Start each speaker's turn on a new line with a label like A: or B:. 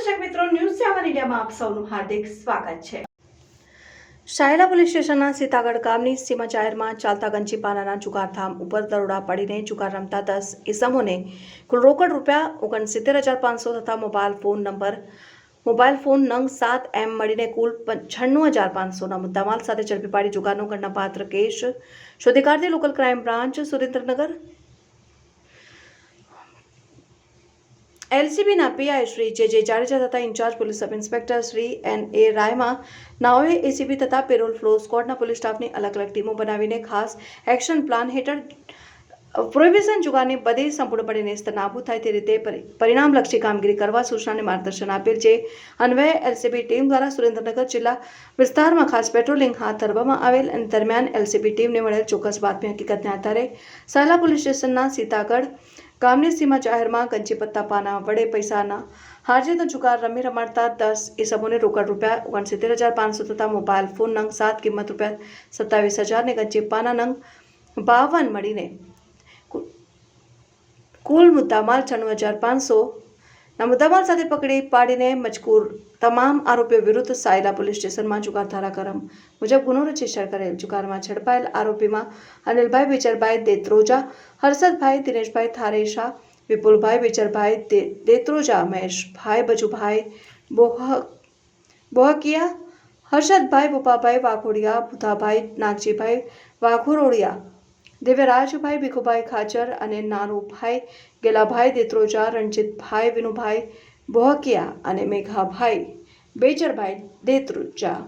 A: One ઇન્ડિયામાં આપ સૌનું હાર્દિક સ્વાગત છે.
B: શાયલા પોલીસ સ્ટેશનના સીતાગઢ ગામની સીમા જાહેરમાં ચાલતા ગંજીપાનાના જુગારધામ ઉપર દરોડા પડીને જુગાર રમતા દસ ઇસમોને કુલ રોકડ રૂપિયા ઓગણસિત્તેર હજાર પાંચસો તથા mobile phone number, mobile phone નંગ સાત એમ મળીને કુલ છન્નું હજાર પાંચસોના મુદ્દામાલ સાથે ઝડપી પાડી જુગારનો ગણનાપાત્ર કેસ શોધી કાઢતી local crime branch Surendranagar એલસીબીના PI Shri J J Jadeja તથા incharge police sub inspector Shri N A રાયમાં નાઓએ એસીબી તથા પેરોલ ફ્લો સ્કોડના પોલીસ સ્ટાફની અલગ અલગ ટીમો બનાવીને ખાસ એક્શન પ્લાન હેઠળ પ્રોહિબિશન જુગારની બધી સંપૂર્ણપણે નેસ્ત નાબૂદ થાય તે રીતે પરી- પરિણામલક્ષી કામગીરી કરવા સૂચનાને માર્ગદર્શન આપેલ છે. અન્વયે એલસીબી ટીમ દ્વારા સુરેન્દ્રનગર જિલ્લા વિસ્તારમાં ખાસ પેટ્રોલિંગ હાથ ધરવામાં આવેલ અને દરમિયાન એલસીબી ટીમને મળેલ ચોક્કસ બાતમી હકીકતને આધારે સાયલા પોલીસ સ્ટેશનના સીતાગઢ ગામની સીમા જાહેરમાં કંચી પત્તા પાના વડે પૈસાના હાજરીનો જુગાર રમી રમાડતા દસ ઇસમોને રોકડ રૂપિયા ઓગણસિત્તેર હજાર પાંચસો તથા મોબાઈલ ફોન નંગ સાત કિંમત રૂપિયા સત્તાવીસ હજારને કંચી પાના નંગ બાવન મળીને કુલ મુદ્દામાલ છન્નું હજાર પાંચસો ના મુદ્દામાલ સાથે પકડી પાડીને મજકૂર તમામ આરોપીઓ વિરુદ્ધ સાયલા પોલીસ સ્ટેશનમાં જુગાર ધારા કરમ મુજબ ગુનો રજિસ્ટર કરેલ જુગારમાં ઝડપાયેલ આરોપીમાં અનિલભાઈ વિજરભાઈ દેત્રોજા, હર્ષદભાઈ, દિનેશભાઈ, થારેશા, વિપુલભાઈ વિજરભાઈ દે- દેત્રોજા, મહેશભાઈ, બજુભાઈ, બોહ, બોહકિયા, હર્ષદભાઈ, બોપાભાઈ, વાઘોડિયા, ભૂતાભાઈ, નાગજીભાઈ, વાઘોરોડિયા દિવ્યરાજભાઈ ભીખુભાઈ ખાચર અને નાનુભાઈ ગેલાભાઈ દેત્રોજા રણજીતભાઈ વિનુભાઈ બોહકિયા અને મેઘાભાઈ બેચરભાઈ દેત્રોજા.